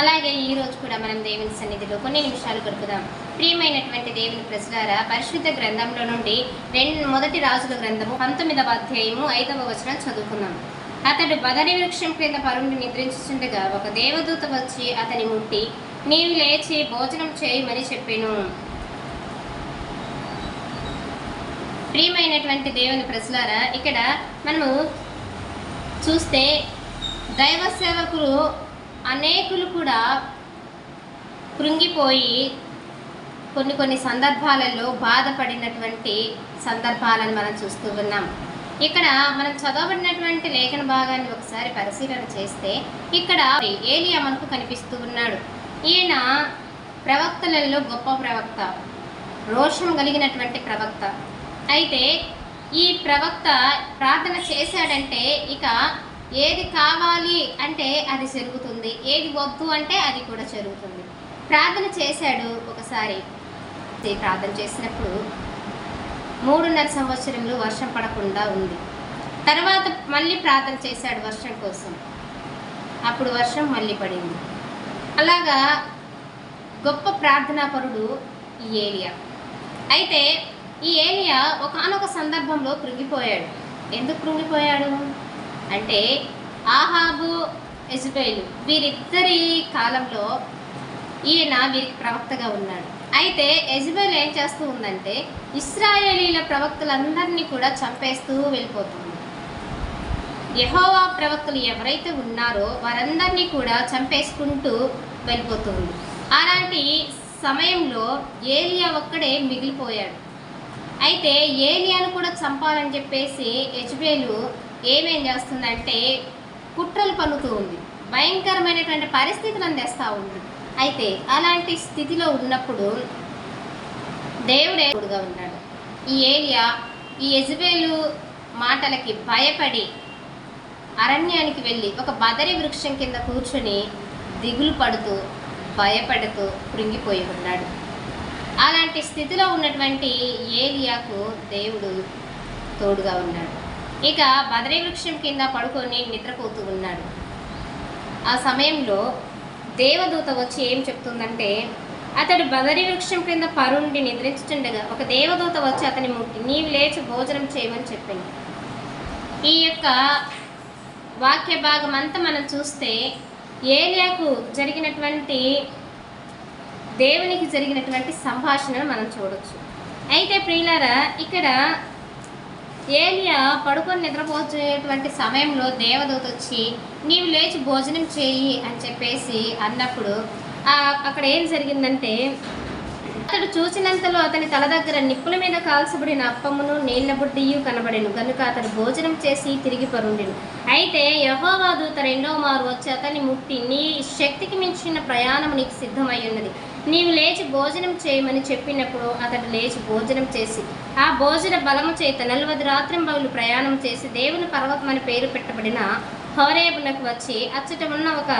అలాగే ఈ రోజు కూడా మనం దేవుని సన్నిధిలో కొన్ని నిమిషాలు గడుపుదాం. ప్రియమైనటువంటి దేవుని ప్రజలారా పరిశుద్ధ గ్రంథంలో నుండి రెండు మొదటి రాజుల గ్రంథము పంతొమ్మిదవ అధ్యాయము ఐదవ వచనం చదువుకున్నాం అతడు బదరి వృక్షం క్రింద పరుండి నిద్రించుచుండగా ఒక దేవదూత వచ్చి అతని ముట్టి నీవు లేచి భోజనం చేయమని చెప్పాను. ప్రియమైనటువంటి దేవుని ప్రజలారా ఇక్కడ మనము చూస్తే దైవ సేవకులు అనేకులు కూడా కృంగిపోయి కొన్ని కొన్ని సందర్భాలలో బాధపడినటువంటి సందర్భాలను మనం చూస్తూ ఉన్నాం. ఇక్కడ మనం చదవబడినటువంటి లేఖన భాగాన్ని ఒకసారి పరిశీలన చేస్తే ఇక్కడ ఏలియా మనకు కనిపిస్తూ ఉన్నాడు. ఈయన ప్రవక్తలలో గొప్ప ప్రవక్త రోషం కలిగినటువంటి ప్రవక్త. అయితే ఈ ప్రవక్త ప్రార్థన చేశాడంటే ఇక ఏది కావాలి అంటే అది జరుగుతుంది. ఏది వద్దు అంటే అది కూడా జరుగుతుంది. ప్రార్థన చేశాడు ఒకసారి. ప్రార్థన చేసినప్పుడు మూడున్నర సంవత్సరంలో వర్షం పడకుండా ఉంది. తర్వాత మళ్ళీ ప్రార్థన చేశాడు వర్షం కోసం. అప్పుడు వర్షం మళ్ళీ పడింది. అలాగా గొప్ప ప్రార్థనాపరుడు ఈ ఏలియా. అయితే ఈ ఏలియా ఒకనొక సందర్భంలో కృంగిపోయాడు. ఎందుకు కృంగిపోయాడు? అంటే ఆహాబు ఎజుబేలు వీరిద్దరి కాలంలో ఈయన వీరికి ప్రవక్తగా ఉన్నాడు. అయితే ఎజబెల్ ఏం చేస్తూ ఉందంటే ఇస్రాయేలీల ప్రవక్తలందరినీ కూడా చంపేస్తూ వెళ్ళిపోతుంది. యహోవా ప్రవక్తలు ఎవరైతే ఉన్నారో వారందరినీ కూడా చంపేసుకుంటూ వెళ్ళిపోతుంది. అలాంటి సమయంలో ఏలియా ఒక్కడే మిగిలిపోయాడు. అయితే ఏలియాను కూడా చంపాలని చెప్పేసి యజ్బేలు ఏమేం చేస్తుందంటే కుట్రలు పన్నుతూ ఉంది. భయంకరమైనటువంటి పరిస్థితులను తెస్తూ ఉంది. అయితే అలాంటి స్థితిలో ఉన్నప్పుడు దేవుడే దేవుడుగా ఉన్నాడు. ఈ ఏరియా ఈ యజబేలు మాటలకి భయపడి అరణ్యానికి వెళ్ళి ఒక బదరి వృక్షం కింద కూర్చొని దిగులు పడుతూ భయపడుతూ కృంగిపోయి ఉన్నాడు. అలాంటి స్థితిలో ఉన్నటువంటి ఏలియాకు దేవుడు తోడుగా ఉన్నాడు. ఇక బదరీ వృక్షం కింద పడుకొని నిద్రపోతూ ఉన్నాడు. ఆ సమయంలో దేవదూత వచ్చి ఏం చెప్తుందంటే అతడు బదరి వృక్షం క్రింద పరుండి నిద్రించుతుండగా ఒక దేవదూత వచ్చి అతని ముట్టి నీవు లేచి భోజనం చేయమని చెప్పింది ఈ యొక్క వాక్య భాగం అంతా మనం చూస్తే ఏలియాకు జరిగినటువంటి దేవునికి జరిగినటువంటి సంభాషణను మనం చూడొచ్చు. అయితే ప్రియులారా ఇక్కడ ఏలియా పడుకొని నిద్రపోచేటువంటి సమయంలో దేవదూత వచ్చి నీవు లేచి భోజనం చేయి అని చెప్పేసి అన్నప్పుడు అక్కడ ఏం జరిగిందంటే అతడు చూసినంతలో అతని తల దగ్గర నిప్పుల మీద కాల్చబడిన అప్పమును నీళ్ళ బుడ్డియు కనబడెను. కనుక అతడు భోజనం చేసి తిరిగి పరుండెను. అయితే యహోవా తన రెండో మారు వచ్చి అతని ముట్టి నీ శక్తికి మించిన ప్రయాణం నీకు సిద్ధమై ఉన్నది. నీవు లేచి భోజనం చేయమని చెప్పినప్పుడు అతడు లేచి భోజనం చేసి ఆ భోజన బలము చేత నలవది రాత్రి బదులు ప్రయాణం చేసి దేవుని పర్వతం అని పేరు పెట్టబడిన హోరేబునకు వచ్చి అచ్చట ఉన్న ఒక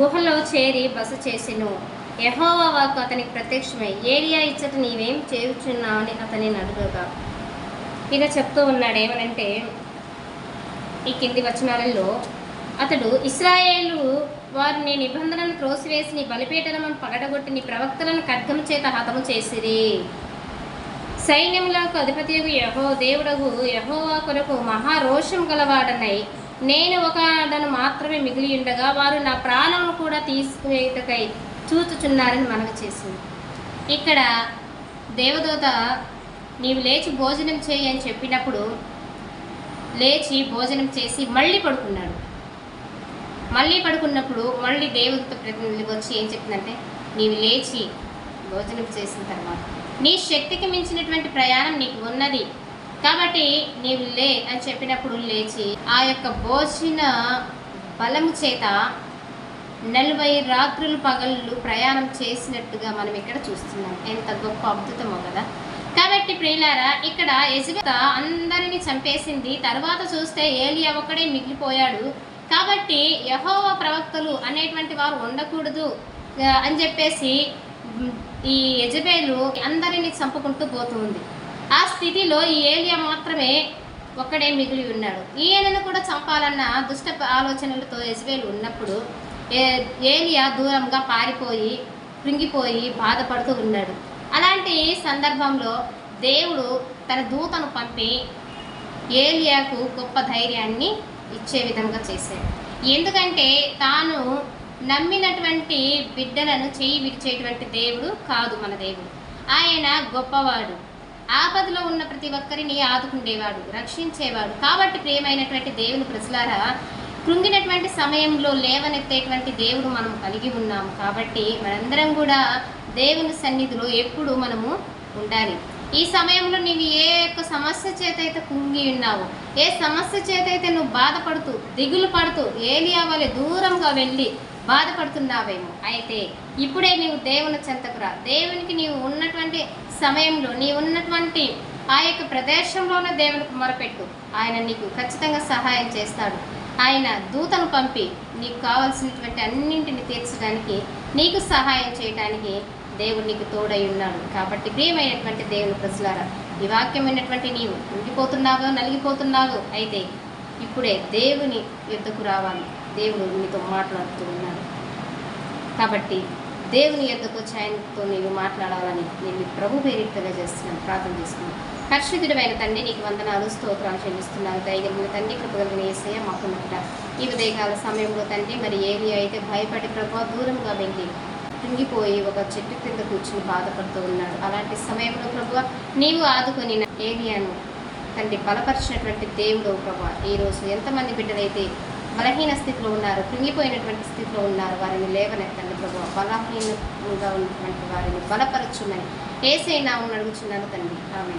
గుహలో చేరి బస చేసిను. యహోవా వాకు అతనికి ప్రత్యక్షమై ఏరియా ఇచ్చట నీవేం చేయుచున్నావని అతని అడుగుగా ఇక చెప్తూ ఉన్నాడు ఏమనంటే ఈ కింది వచనాలలో అతడు ఇస్రాయేలు వారిని నిబంధనను త్రోసివేసి నీ బలిపీఠలను పగడగొట్టి నీ ప్రవక్తలను ఖడ్గం చేత హతము చేసిరి. సైన్యములకు అధిపతి యహో దేవుడగు యహోవా కొరకు మహారోషం గలవాడనై నేను ఒకడను మాత్రమే మిగిలి ఉండగా వారు నా ప్రాణము కూడా తీసుకునేటకై చూచుచున్నారని మనకు చేసింది. ఇక్కడ దేవదూత నీవు లేచి భోజనం చేయి అని చెప్పినప్పుడు లేచి భోజనం చేసి మళ్ళీ పడుకున్నాడు. మళ్ళీ పడుకున్నప్పుడు మళ్ళీ దేవదూత ప్రతినిధి వచ్చి ఏం చెప్పిందంటే నీవు లేచి భోజనం చేసిన తర్వాత నీ శక్తికి మించినటువంటి ప్రయాణం నీకు ఉన్నది. కాబట్టి నీవు లే అని చెప్పినప్పుడు లేచి ఆ యొక్క భోజన బలము చేత నలభై రాత్రులు పగళ్ళు ప్రయాణం చేసినట్టుగా మనం ఇక్కడ చూస్తున్నాం. ఎంత గొప్ప అద్భుతమో కదా. కాబట్టి ప్రియులారా ఇక్కడ ఎజబెత అందరిని చంపేసింది. తర్వాత చూస్తే ఏలియా ఒక్కడే మిగిలిపోయాడు. కాబట్టి యహోవ ప్రవక్తలు అనేటువంటి వారు ఉండకూడదు అని చెప్పేసి ఈ యజబేలు అందరినీ చంపుకుంటూ పోతుంది ఆ స్థితిలో ఈ ఏలియా మాత్రమే ఒక్కడే మిగిలి ఉన్నాడు. ఈయనను కూడా చంపాలన్న దుష్ట ఆలోచనలతో యజబేలు ఉన్నప్పుడు ఏలియా దూరంగా పారిపోయి కృంగిపోయి బాధపడుతూ ఉన్నాడు. అలాంటి సందర్భంలో దేవుడు తన దూతను పంపి ఏలియాకు గొప్ప ధైర్యాన్ని ఇచ్చే విధంగా చేశాడు. ఎందుకంటే తాను నమ్మినటువంటి బిడ్డలను చేయి విడిచేటువంటి దేవుడు కాదు మన దేవుడు. ఆయన గొప్పవాడు. ఆపదలో ఉన్న ప్రతి ఒక్కరిని ఆదుకుండేవాడు రక్షించేవాడు. కాబట్టి ప్రియమైనటువంటి దేవుని ప్రజలారా కృంగినటువంటి సమయంలో లేవనెత్తేటువంటి దేవుడు మనం కలిగి ఉన్నాము. కాబట్టి మనందరం కూడా దేవుని సన్నిధిలో ఎప్పుడు మనము ఉండాలి. ఈ సమయంలో నీవు ఏ యొక్క సమస్య చేత అయితే కుంగి ఉన్నావో ఏ సమస్య చేత అయితే నువ్వు బాధపడుతూ దిగులు పడుతూ ఏలియా వలె దూరంగా వెళ్ళి బాధపడుతున్నావేమో. అయితే ఇప్పుడే నీవు దేవుని చెంతకురా దేవునికి నీవు ఉన్నటువంటి సమయంలో నీవు ఉన్నటువంటి ఆ యొక్క ప్రదేశంలోనే దేవునికి మొరపెట్టు ఆయన నీకు ఖచ్చితంగా సహాయం చేస్తాడు. ఆయన దూతను పంపి నీకు కావాల్సినటువంటి అన్నింటిని తీర్చడానికి నీకు సహాయం చేయడానికి దేవుడు నీకు తోడై ఉన్నాడు. కాబట్టి ప్రియమైనటువంటి దేవుని ప్రజలారా ఈ వాక్యం నీవు ఉండిపోతున్నావో నలిగిపోతున్నావో అయితే ఇప్పుడే దేవుని యుద్ధకు రావాలి. దేవుడు నీతో మాట్లాడుతూ ఉన్నాడు. కాబట్టి దేవుని యొక్కకు వచ్చి ఆయనతో నీవు మాట్లాడాలని నేను ప్రభు పేరిట చేస్తున్నాను ప్రార్థన చేసుకున్నాను. హర్షితుడమైన తండ్రి నీకు వందనాలు స్తోత్రాలు చెల్లిస్తున్నాను. దయగలిగిన తండ్రి కృపగలిగిన ఏసయ్య మాకున్నట ఈ ఉదయకాల సమయంలో తండ్రి మరి ఏలి అయితే భయపడి ప్రభు దూరంగా వెళ్ళి కృంగిపోయి ఒక చెట్టు కింద కూర్చుని బాధపడుతూ ఉన్నాడు. అలాంటి సమయంలో ప్రభు నీవు ఆదుకొని ఏలియాను తండ్రి బలపరిచినటువంటి దేవుడు ప్రభు. ఈరోజు ఎంతమంది బిడ్డలైతే బలహీన స్థితిలో ఉన్నారు కృంగిపోయినటువంటి స్థితిలో ఉన్నారు వారిని లేవనెత్తండి ప్రభు. బలహీనంగా ఉన్నటువంటి వారిని బలపరచుమని. ఏసైనా అడుగుచున్నాను తండ్రి. ఆమె